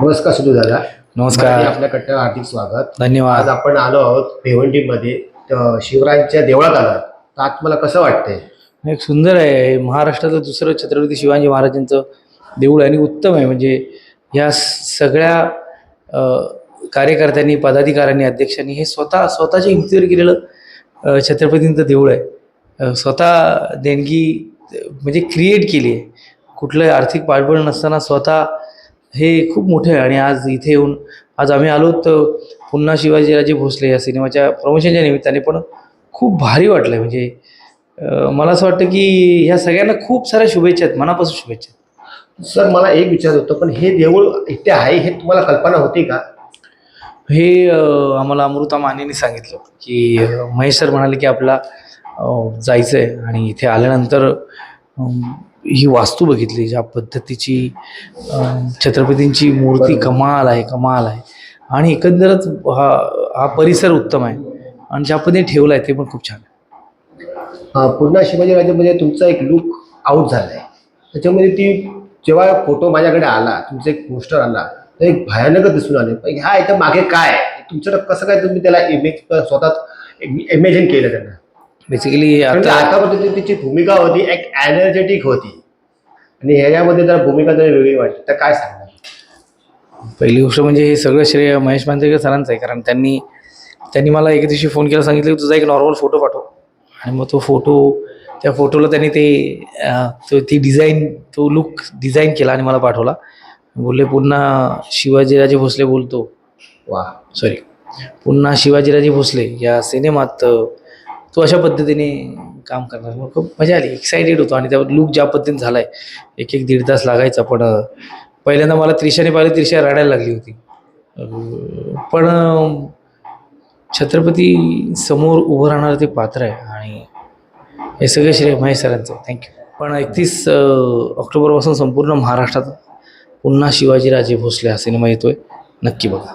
नमस्कार सुधू दादा. नमस्कार. मराठी आपल्या कट्ट्यावर हार्दिक स्वागत. आज धन्यवाद आपण आलो आहोत भिवंडीमध्ये. शिवरायांच्या देवळात आलो तर आज तुम्हाला कसं वाटतंय? एक सुंदर आहे. महाराष्ट्राचं दुसरं छत्रपती शिवाजी महाराजांचं देऊळ आहे आणि उत्तम आहे. म्हणजे ह्या सगळ्या कार्यकर्त्यांनी पदाधिकाऱ्यांनी अध्यक्षांनी हे स्वतः स्वतःच्या हिमतीवर केलेलं छत्रपतींचं देऊळ आहे. स्वतः देणगी म्हणजे क्रिएट केली आहे. कुठलं आर्थिक पाठबळ नसताना स्वतः हे खूप मोठं आहे आणि आज इथे येऊन आज आम्ही आलो तर पुन्हा शिवाजीराजे भोसले या सिनेमाच्या प्रमोशनच्या निमित्ताने पण खूप भारी वाटलं म्हणजे मला असं वाटतं की ह्या सगळ्यांना खूप साऱ्या शुभेच्छा आहेत मनापासून शुभेच्छा आहेत. सर मला एक विचार होतं पण हे देऊळ इथे आहे हे तुम्हाला कल्पना होती का हे आम्हाला अमृता मानेने सांगितलं की महेश सर म्हणाले की आपला जायचं आहे आणि इथे आल्यानंतर ही वास्तू बघितली ज्या पद्धतीची छत्रपतींची मूर्ती. कमाल आहे कमाल आहे. आणि एकंदरच हा हा परिसर उत्तम आहे. आणि ज्या पद्धतीने ठेवला आहे ते पण खूप छान आहे. पुन्हा शिवाजीराजेमध्ये तुमचा एक लुक आउट झालाय. त्याच्यामध्ये ती जेव्हा फोटो माझ्याकडे आला तुमचा एक पोस्टर आला तर एक भयानकच दिसून आले. पण ह्या याच्या मागे काय? आहे? तुमचं कसं काय तुम्ही त्याला इमेज स्वतः इमेजिन केलं त्यांना? बेसिकली म्हणजे आता आतापर्यंत तिची भूमिका होती एक एनर्जेटिक होती. आणि ह्याच्यामध्ये जर भूमिका जर वेगळी वाटते तर काय सांगणार? पहिली गोष्ट म्हणजे हे सगळं श्रेय महेश मांजरेकर सरांचं आहे कारण त्यांनी त्यांनी मला एके दिवशी फोन केला सांगितलं की तुझा एक नॉर्मल फोटो पाठव. आणि मग तो फोटो त्या फोटोला त्यांनी ते अं, तो ती डिझाईन तो लुक डिझाईन केला आणि मला पाठवला. बोलले पुन्हा शिवाजीराजे भोसले बोलतो. वा. सॉरी पुन्हा शिवाजीराजे भोसले या सिनेमात अं, तो अशा पद्धतीने काम करणार. मग खूप मजा आली एक्सायटेड होतो आणि त्यावर लुक ज्या पद्धतीने झाला आहे एक एक दीड तास लागायचा पण पहिल्यांदा मला त्रिशाने पाहिलं त्रिशा रडायला लागली होती. पण छत्रपती समोर उभं राहणारं ते पात्र आहे आणि हे सगळे श्रेय महेश सरांचं. थँक्यू पण एकतीस ऑक्टोबरपासून संपूर्ण महाराष्ट्रात पुन्हा शिवाजीराजे भोसले हा सिनेमा येतोय. नक्की बघा.